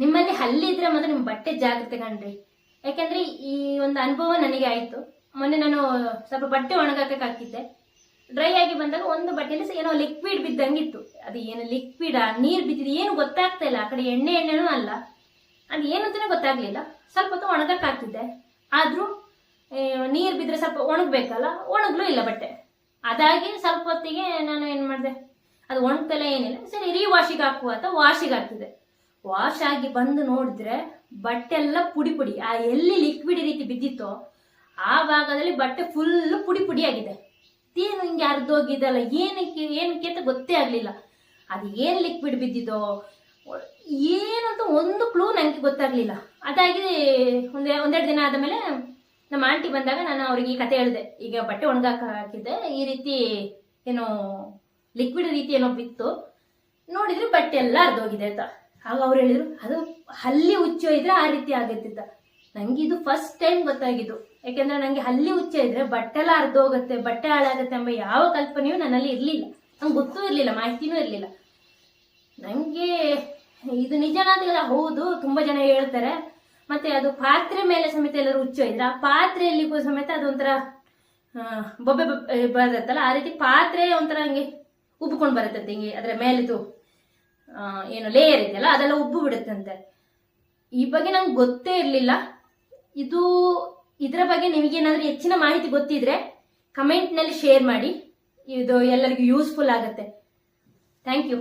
ನಿಮ್ಮಲ್ಲಿ ಹಲ್ಲಿ ಇದ್ರೆ ಮಾತ್ರ ನಿಮ್ಮ ಬಟ್ಟೆ ಜಾಗ್ರತೆ ಕಣ್ರಿ. ಯಾಕೆಂದ್ರೆ ಈ ಒಂದು ಅನುಭವ ನನಗೆ ಆಯ್ತು. ಮೊನ್ನೆ ನಾನು ಸ್ವಲ್ಪ ಬಟ್ಟೆ ಒಣಗಾಕಕ್ಕೆ ಹಾಕಿದ್ದೆ. ಡ್ರೈ ಆಗಿ ಬಂದಾಗ ಒಂದು ಬಟ್ಟೆಯಲ್ಲಿ ಏನೋ ಲಿಕ್ವಿಡ್ ಬಿದ್ದಂಗಿತ್ತು. ಅದು ಏನು ಲಿಕ್ವಿಡ್ ನೀರು ಬಿದ್ದಿದೆ. ಏನು ಗೊತ್ತಾಗ್ತಾ ಇಲ್ಲ. ಆ ಕಡೆ ಎಣ್ಣೆ ಎಣ್ಣೆನೂ ಅಲ್ಲ. ಅದು ಏನು ಅಂತಾನೆ ಗೊತ್ತಾಗ್ಲಿಲ್ಲ. ಸ್ವಲ್ಪ ಹೊತ್ತು ಒಣಗಕ್ಕೆ ಹಾಕಿದ್ದೆ ಆದ್ರೂ ನೀರು ಬಿದ್ದರೆ ಸ್ವಲ್ಪ ಒಣಗಬೇಕಲ್ಲ? ಒಣಗ್ಲೂ ಇಲ್ಲ ಬಟ್ಟೆ. ಅದಾಗಿ ಸ್ವಲ್ಪ ಹೊತ್ತಿಗೆ ನಾನು ಏನು ಮಾಡಿದೆ? ಅದು ಒಣಗ್ತಲೇ ಏನಿಲ್ಲ. ಸರಿ ರೀ ವಾಶಿಗೆ ಹಾಕುವ ಅಂತ ವಾಶಿಗೆ ಹಾಕಿದೆ ವಾಶ್ ಆಗಿ ಬಂದು ನೋಡಿದ್ರೆ ಬಟ್ಟೆ ಎಲ್ಲ ಪುಡಿ ಪುಡಿ. ಆ ಎಲ್ಲಿ ಲಿಕ್ವಿಡ್ ರೀತಿ ಬಿದ್ದಿತ್ತೋ, ಆ ಭಾಗದಲ್ಲಿ ಬಟ್ಟೆ ಫುಲ್ ಪುಡಿ ಪುಡಿ ಆಗಿದೆ. ಏನು ಹಿಂಗೆ ಅರ್ಧೋಗಿದಲ್ಲ ಏನಕ್ಕೆ ಏನಕ್ಕೆ ಅಂತ ಗೊತ್ತೇ ಆಗಲಿಲ್ಲ. ಅದು ಏನು ಲಿಕ್ವಿಡ್ ಬಿದ್ದಿದೋ ಏನಂತ ಒಂದು ಕ್ಲೂ ನನಗೆ ಗೊತ್ತಾಗ್ಲಿಲ್ಲ. ಅದಾಗಿ ಒಂದೇ, ಒಂದೆರಡು ದಿನ ಆದಮೇಲೆ ನಮ್ಮ ಆಂಟಿ ಬಂದಾಗ ನಾನು ಅವ್ರಿಗೆ ಈ ಕತೆ ಹೇಳಿದೆ. ಈಗ ಬಟ್ಟೆ ಒಣಗಾಕ ಹಾಕಿದ್ದೆ, ಈ ರೀತಿ ಏನೋ ಲಿಕ್ವಿಡ್ ರೀತಿ ಏನೋ ಬಿತ್ತು. ನೋಡಿದ್ರೆ ಬಟ್ಟೆ ಎಲ್ಲ ಅರ್ಧೋಗಿದೆ ಅಂತ. ಆಗ ಅವ್ರು ಹೇಳಿದ್ರು, ಅದು ಹಲ್ಲಿ ಹುಚ್ಚು ಇದ್ರೆ ಆ ರೀತಿ ಆಗತ್ತಿದ್ದ ನಂಗೆ ಇದು ಫಸ್ಟ್ ಟೈಮ್ ಗೊತ್ತಾಗಿದ್ದು. ಯಾಕೆಂದ್ರೆ ನಂಗೆ ಹಲ್ಲಿ ಹುಚ್ಚ ಇದ್ರೆ ಬಟ್ಟೆ ಎಲ್ಲ ಅರ್ಧೋಗುತ್ತೆ ಬಟ್ಟೆ ಹಾಳಾಗತ್ತೆ ಎಂಬ ಯಾವ ಕಲ್ಪನೆಯೂ ನನ್ನಲ್ಲಿ ಇರಲಿಲ್ಲ. ನಂಗೆ ಗೊತ್ತೂ ಇರಲಿಲ್ಲ, ಮಾಹಿತಿನೂ ಇರಲಿಲ್ಲ. ನನಗೆ ಇದು ನಿಜನಾದ ಹೌದು, ತುಂಬಾ ಜನ ಹೇಳ್ತಾರೆ. ಮತ್ತೆ ಅದು ಪಾತ್ರೆ ಮೇಲೆ ಸಮೇತ ಎಲ್ಲರೂ ಹುಚ್ಚು ಇದ್ರೆ, ಆ ಪಾತ್ರೆಯಲ್ಲಿಗೂ ಸಮೇತ ಅದೊಂಥರ ಬೊಬ್ಬೆ ಬರುತ್ತಲ್ಲ ಆ ರೀತಿ ಪಾತ್ರೆ ಒಂಥರ ಹಂಗೆ ಉಬ್ಕೊಂಡು ಬರುತ್ತಂತೆ ಹಿಂಗೆ ಅದರ ಮೇಲಿದು ಏನು ಲೇಯರ್ ಇದೆಯಲ್ಲ, ಅದೆಲ್ಲ ಉಬ್ಬು ಬಿಡುತ್ತಂತೆ. ಈ ಬಗ್ಗೆ ನಂಗೆ ಗೊತ್ತೇ ಇರಲಿಲ್ಲ. ಇದು ಇದರ ಬಗ್ಗೆ ನಿಮಗೇನಾದ್ರೂ ಹೆಚ್ಚಿನ ಮಾಹಿತಿ ಗೊತ್ತಿದ್ರೆ ಕಮೆಂಟ್ನಲ್ಲಿ ಶೇರ್ ಮಾಡಿ. ಇದು ಎಲ್ಲರಿಗೂ ಯೂಸ್ಫುಲ್ ಆಗುತ್ತೆ. Thank you